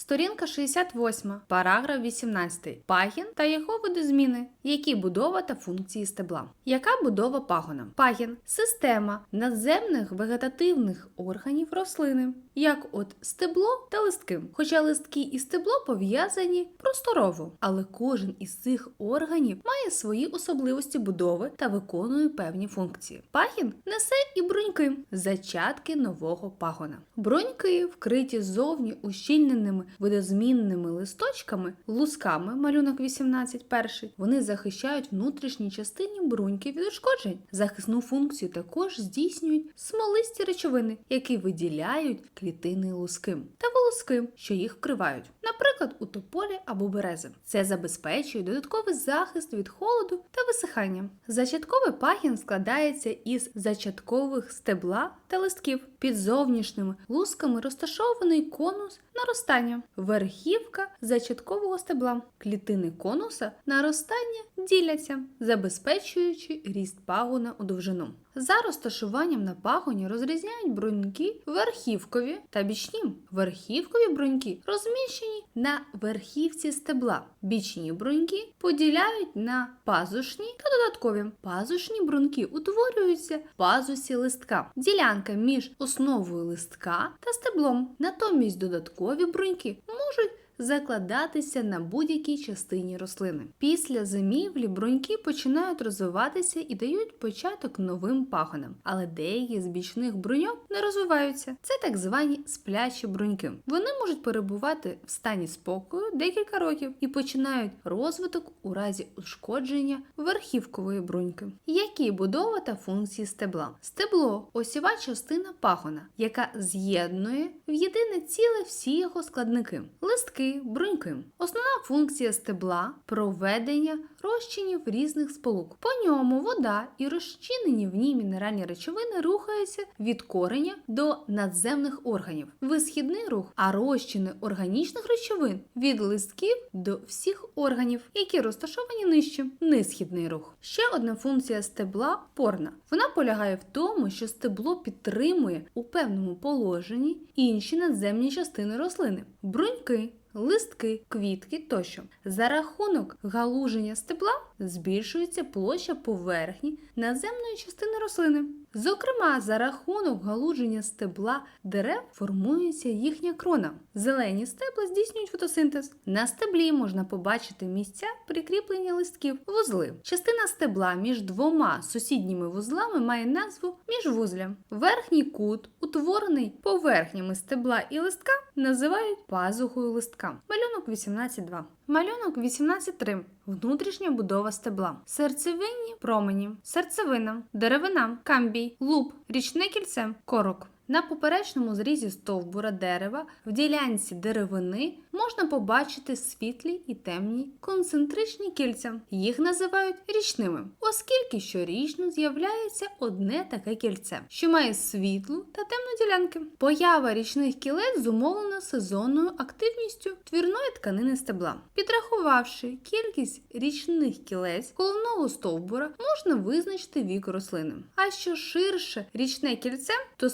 Сторінка 68, параграф 18. Пагін та його видозміни. Які будова та функції стебла? Яка будова пагона? Пагін система надземних вегетативних органів рослини, як от стебло та листки. Хоча листки і стебло пов'язані просторово, але кожен із цих органів має свої особливості будови та виконує певні функції. Пагін несе і бруньки, зачатки нового пагона. Бруньки вкриті ззовні ущільненими видозмінними листочками, лусками, малюнок 18 перший. Вони захищають внутрішні частині бруньки від ушкоджень. Захисну функцію також здійснюють смолисті речовини, які виділяють клітини луски та волоски, що їх вкривають, наприклад, у тополі або берези. Це забезпечує додатковий захист від холоду та висихання. Зачатковий пагін складається із зачаткових стебла та листків. Під зовнішніми лусками розташований конус наростання, верхівка зачаткового стебла. Клітини конуса наростання діляться, забезпечуючи ріст пагона у довжину. За розташуванням на пагоні розрізняють бруньки верхівкові та бічні. Верхівкові бруньки розміщені на верхівці стебла. Бічні бруньки поділяють на пазушні та додаткові. Пазушні бруньки утворюються в пазусі листка. Ділянка між основою листка та стеблом. Натомість додаткові бруньки можуть закладатися на будь-якій частині рослини. Після зимівлі бруньки починають розвиватися і дають початок новим пагонам, але деякі з бічних бруньок не розвиваються. Це так звані сплячі бруньки. Вони можуть перебувати в стані спокою декілька років і починають розвиток у разі ушкодження верхівкової бруньки. Які будова та функції стебла? Стебло осіва частина пагона, яка з'єднує в єдине ціле всі його складники. Листки, бруньки. Основна функція стебла проведення розчинів різних сполук. По ньому вода і розчинені в ній мінеральні речовини рухаються від кореня до надземних органів. Висхідний рух, а розчини органічних речовин від листків до всіх органів, які розташовані нижче. Низхідний рух. Ще одна функція стебла порна. Вона полягає в тому, що стебло підтримує у певному положенні інші надземні частини рослини. Бруньки, листки, квітки тощо. За рахунок галуження стебла збільшується площа поверхні наземної частини рослини. Зокрема, за рахунок галудження стебла дерев формується їхня крона. Зелені стебла здійснюють фотосинтез. На стеблі можна побачити місця прикріплення листків, вузли. Частина стебла між двома сусідніми вузлами має назву міжвузля. Верхній кут, утворений поверхнями стебла і листка, називають пазухою листка. Малюнок 18.2. Малюнок 18.3. Внутрішня будова стебла. Серцевинні промені, серцевина, деревина, камбій, луп, річне кільце, корок. На поперечному зрізі стовбура дерева в ділянці деревини можна побачити світлі і темні концентричні кільця. Їх називають річними, оскільки щорічно з'являється одне таке кільце, що має світлу та темну ділянки. Поява річних кілець зумовлена сезонною активністю твірної тканини стебла. Підрахувавши кількість річних кілець головного стовбура, можна визначити вік рослини. А що ширше річне кільце, то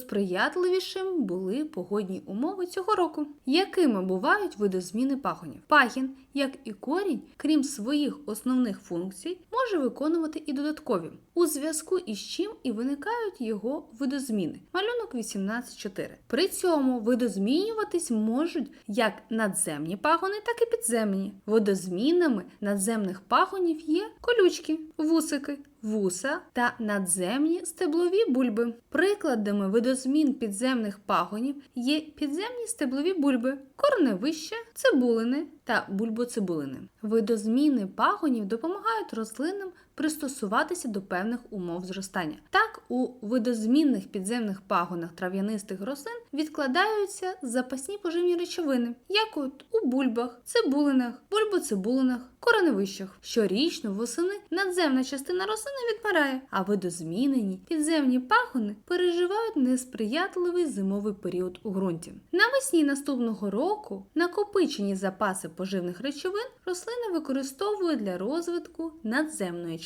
сприятливішим були погодні умови цього року. Якими бувають видозміни пагонів? Пагін, як і корінь, крім своїх основних функцій, може виконувати і додаткові, у зв'язку із чим і виникають його видозміни. Малюнок 18.4. При цьому видозмінюватись можуть як надземні пагони, так і підземні. Видозмінами надземних пагонів є колючки, вусики, вуса та надземні стеблові бульби. Прикладами видозмін підземних пагонів є підземні стеблові бульби, корневища, цибулини та бульбоцибулини. Видозміни пагонів допомагають рослинам пристосуватися до певних умов зростання. Так, у видозмінних підземних пагонах трав'янистих рослин відкладаються запасні поживні речовини, як от у бульбах, цибулинах, бульбоцибулинах, кореневищах. Щорічно восени надземна частина рослини відмирає, а видозмінені підземні пагони переживають несприятливий зимовий період у ґрунті. Навесні наступного року накопичені запаси поживних речовин рослини використовують для розвитку надземної частини.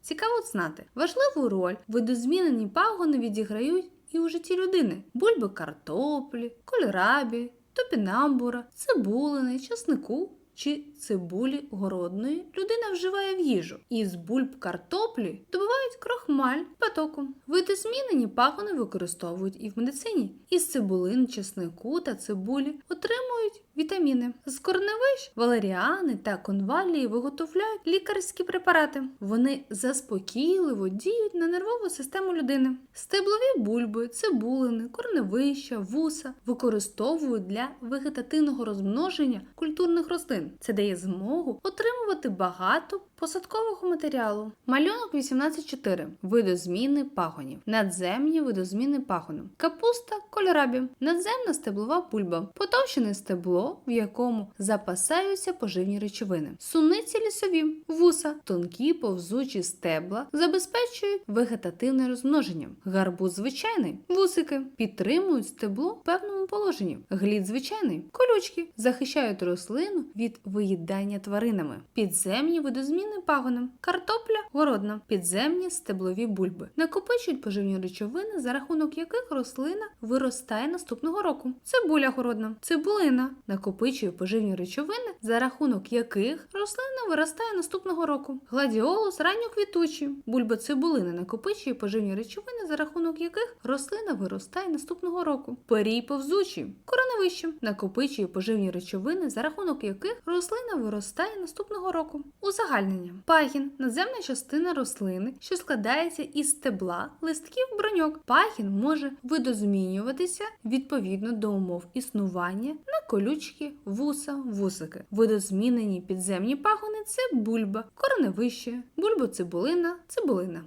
Цікаво знати, важливу роль видозмінені пагони відіграють і у житті людини: бульби картоплі, кольрабі, топінамбура, цибулини, часнику чи цибулі городної людина вживає в їжу. Із бульб картоплі добувають крохмаль патоку. Види змінені пагони використовують і в медицині. Із цибулин, чеснику та цибулі отримують вітаміни. З корневищ валеріани та конвалії виготовляють лікарські препарати. Вони заспокійливо діють на нервову систему людини. Стеблові бульби, цибулини, корневища, вуса використовують для вегетативного розмноження культурних рослин. Це дає змогу отримувати багато посадкового матеріалу. Малюнок 18.4. Видозміни пагонів. Надземні видозміни пагону. Капуста кольорабі. Надземна стеблова бульба. Потовщене стебло, в якому запасаються поживні речовини. Суниці лісові. Вуса. Тонкі повзучі стебла забезпечують вегетативне розмноження. Гарбуз звичайний. Вусики підтримують стебло в певному положенні. Глід звичайний. Колючки захищають рослину від виїдання тваринами. Підземні видозміни пагоном. Картопля городна. Підземні стеблові бульби. Накопичують поживні речовини, за рахунок яких рослина виростає наступного року. Цибуля городна. Цибулина накопичує поживні речовини, за рахунок яких рослина виростає наступного року. Гладіолус ранньоквітучий. Бульба цибулина накопичує поживні речовини, за рахунок яких рослина виростає наступного року. Перій повзучий. Кореневище накопичує поживні речовини, за рахунок яких рослина виростає наступного року. Узагальнення. Пагін надземна частина рослини, що складається із стебла, листків, броньок. Пагін може видозмінюватися відповідно до умов існування на колючки, вуса, вусики. Видозмінені підземні пагони це бульба, кореневище, бульбоцибулина, цибулина.